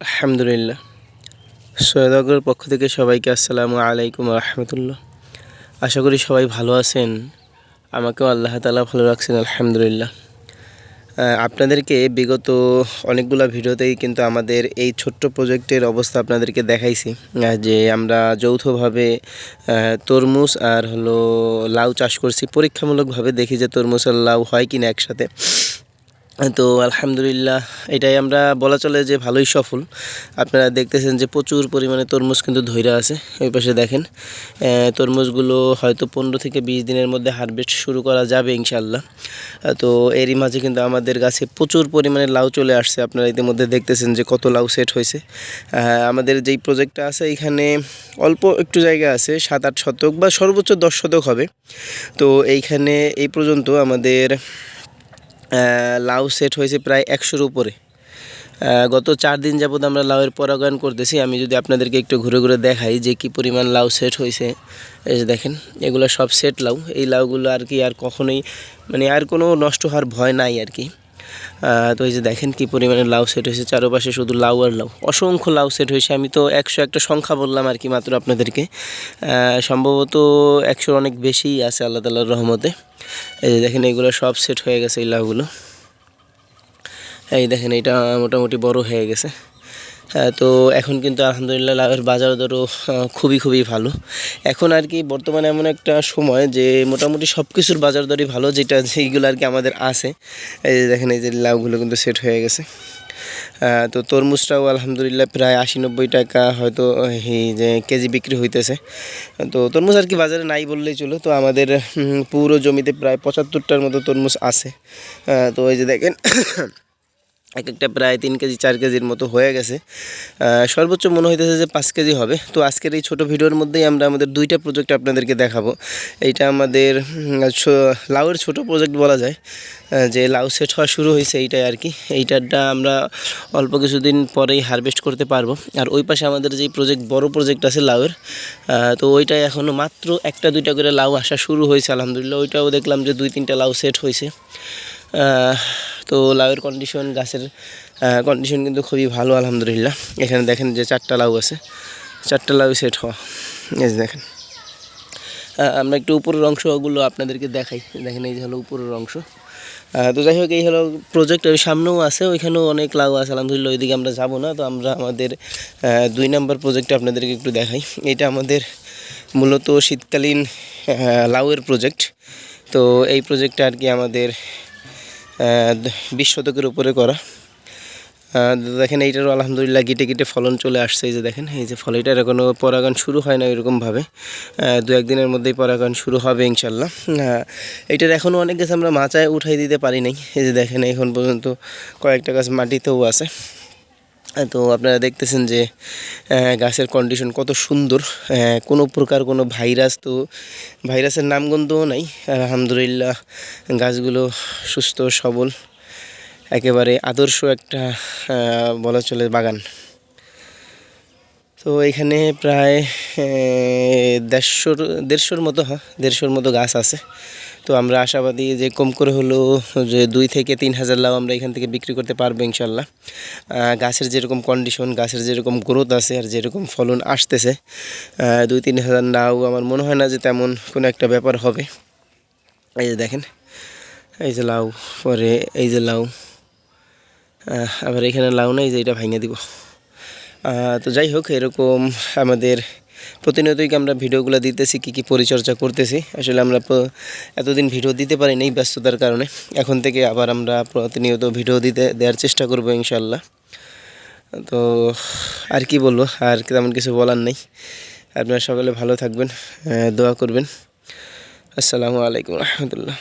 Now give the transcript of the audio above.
আলহামদুলিল্লাহ। সৈয়দগরের পক্ষ থেকে সবাইকে আসসালামু আলাইকুম রহমতুল্লাহ। আশা করি সবাই ভালো আছেন। আমাকেও আল্লাহ তালা ভালো রাখছেন, আলহামদুলিল্লাহ। আপনাদেরকে বিগত অনেকগুলো ভিডিওতেই কিন্তু আমাদের এই ছোট্ট প্রজেক্টের অবস্থা আপনাদেরকে দেখাইছি। যে আমরা যৌথভাবে তরমুজ আর হলো লাউ চাষ করছি। পরীক্ষামূলকভাবে দেখি যে তরমুজ আর লাউ হয় কিনা একসাথে। তো আলহামদুলিল্লাহ, এটাই আমরা বলা চলে যে ভালোই সফল। আপনারা দেখতেছেন যে প্রচুর পরিমাণে তরমুজ কিন্তু ধৈরা আছে, ওই পাশে দেখেন। তরমুজগুলো হয়তো পনেরো থেকে বিশ দিনের মধ্যে হারভেস্ট শুরু করা যাবে ইনশাল্লাহ তো এরই মাঝে কিন্তু আমাদের গাছে প্রচুর পরিমাণে লাউ চলে আসছে, আপনারা ইতিমধ্যে দেখতেছেন যে কত লাউ সেট হয়েছে। আমাদের যেই প্রজেক্টটা আছে, এখানে অল্প একটু জায়গা আছে, সাত আট শতক বা সর্বোচ্চ দশ শতক হবে। তো এইখানে এই পর্যন্ত আমাদের লাউ সেট হয়েছে প্রায় একশোর উপরে। গত চার দিন যাবত আমরা লাউয়ের পরাগায়ন করতেছি। আমি যদি আপনাদেরকে একটু ঘুরে ঘুরে দেখাই যে কি পরিমাণ লাউ সেট হয়েছে দেখেন, এগুলো সব সেট লাউ। এই লাউগুলো আর কি আর কখনোই মানে আর কোনো নষ্ট হওয়ার ভয় নাই আর কি। তো এই যে দেখেন কি পরিমাণে লাউ সেট হয়েছে, চারপাশে শুধু লাউ আর লাউ। অসংখ্য লাউ সেট হয়েছে, আমি তো একশো একটা সংখ্যা বললাম আর কি মাত্র আপনাদেরকে। সম্ভবত একশোর অনেক বেশিই আছে আল্লাহ তাল্লাহর রহমতে। এই যে দেখেন এগুলো সব সেট হয়ে গেছে এই লাউগুলো। এই দেখেন এটা মোটামুটি বড় হয়ে গেছে। তো এখন কিন্তু আলহামদুলিল্লাহ লাউয়ের বাজার দরও খুবই খুবই ভালো। এখন আর কি বর্তমানে এমন একটা সময় যে মোটামুটি সব কিছুর বাজার দরই ভালো, যেটা যেইগুলো আর কি আমাদের আছে। এই যে দেখেন, এই যে লাউগুলো কিন্তু সেট হয়ে গেছে। তো তরমুজটাও আলহামদুলিল্লাহ প্রায় আশি নব্বই টাকা হয়তো এই যে কেজি বিক্রি হইতেছে। তো তরমুজ আর কি বাজারে নাই বললেই চলো। তো আমাদের পুরো জমিতে প্রায় পঁচাত্তরটার মতো তরমুজ আছে। তো এই যে দেখেন এক একটা প্রায় তিন কেজি, চার কেজির মতো হয়ে গেছে। সর্বোচ্চ মনে হইতেছে যে পাঁচ কেজি হবে। তো আজকের এই ছোট ভিডিওর মধ্যেই আমরা আমাদের দুইটা প্রজেক্ট আপনাদেরকে দেখাবো। এইটা আমাদের লাউয়ের ছোট প্রজেক্ট বলা যায়। যে লাউ সেট হওয়া শুরু হয়েছে এইটাই আর কি। এইটারটা আমরা অল্প কিছুদিন পরেই হারভেস্ট করতে পারব। আর ওই পাশে আমাদের যেই প্রজেক্ট বড় প্রজেক্ট আছে লাউয়ের তো ওইটাই এখনও মাত্র একটা দুইটা করে লাউ আসা শুরু হয়েছে, আলহামদুলিল্লাহ। ওইটাও দেখলাম যে দুই তিনটা লাউ সেট হয়েছে। তো লাউয়ের কন্ডিশন গাছের কন্ডিশন কিন্তু খুবই ভালো, আলহামদুলিল্লাহ। এখানে দেখেন যে চারটা লাউ আছে। চারটা লাউ সেট হওয়া। এই দেখেন। আমরা একটু উপরের অংশগুলো আপনাদেরকে দেখাই। দেখেন এই যে হলো উপরের অংশ। তো যাই হোক, এই হলো প্রজেক্ট ওই সামনেও আছে, ওইখানেও অনেক লাউ আছে। আলহামদুলিল্লাহ, ওইদিকে আমরা যাব না, তো আমরা আমাদের দুই নম্বর প্রজেক্টটা আপনাদেরকে একটু দেখাই। এটা আমাদের মূলত শীতকালীন লাউয়ের প্রজেক্ট তো এই প্রজেক্টটা আর কি আমাদের বিশ শতকের উপরে করা। দেখেন এইটারও আলহামদুলিল্লাহ গিটে গিটে ফলন চলে আসছে, এই যে দেখেন, এই যে ফল এটার এখনও পরাগান শুরু হয় না এরকমভাবে। দু একদিনের মধ্যেই পরাগান শুরু হবে ইনশাল্লাহ এটার এখনও অনেক গাছ আমরা মাচায় উঠাই দিতে পারি নাই। এই যে দেখেন, এখন পর্যন্ত কয়েকটা গাছ মাটিতেও আছে। তো আপনারা দেখতেছেন যে গাছের কন্ডিশন কত সুন্দর। কোনো প্রকার কোনো ভাইরাস তো ভাইরাসের নামগন্ধও নাই। আলহামদুলিল্লাহ, গাছগুলো সুস্থ, সবল, একেবারে আদর্শ একটা বলা চলে বাগান। তো এখানে প্রায় দেড়শোর দেড়শোর মতো হ্যাঁ দেড়শোর মতো গাছ আছে। তো আমরা আশাবাদী যে কম করে হলেও যে দুই থেকে তিন হাজার লাউ আমরা এখান থেকে বিক্রি করতে পারব ইনশাল্লাহ গাছের যেরকম কন্ডিশন গাছের যেরকম গ্রোথ আছে আর যেরকম ফলন আসতেছে দুই তিন হাজার লাউ আমার মনে হয় না যে তেমন কোনো একটা ব্যাপার হবে। এই যে দেখেন, এই যে লাউ, পরে এই যে লাউ আবার এখানে লাউ নেই যে এটা ভাঙে দিব। তো যাই হোক, এরকম আমাদের প্রতিনিয়তই আমরা ভিডিওগুলো দিতেছি, কী কী পরিচর্যা করতেছি? আসলে আমরা এতদিন ভিডিও দিতে পারি নাই ব্যস্ততার কারণে। এখন থেকে আবার আমরা প্রতিনিয়ত ভিডিও দিতে, দেওয়ার চেষ্টা করব ইনশাল্লাহ তো আর কি বলব, আর তেমন কিছু বলার নেই। আপনারা সকলে ভালো থাকবেন দোয়া করবেন। আসসালামু আলাইকুম রহমতুল্লাহ।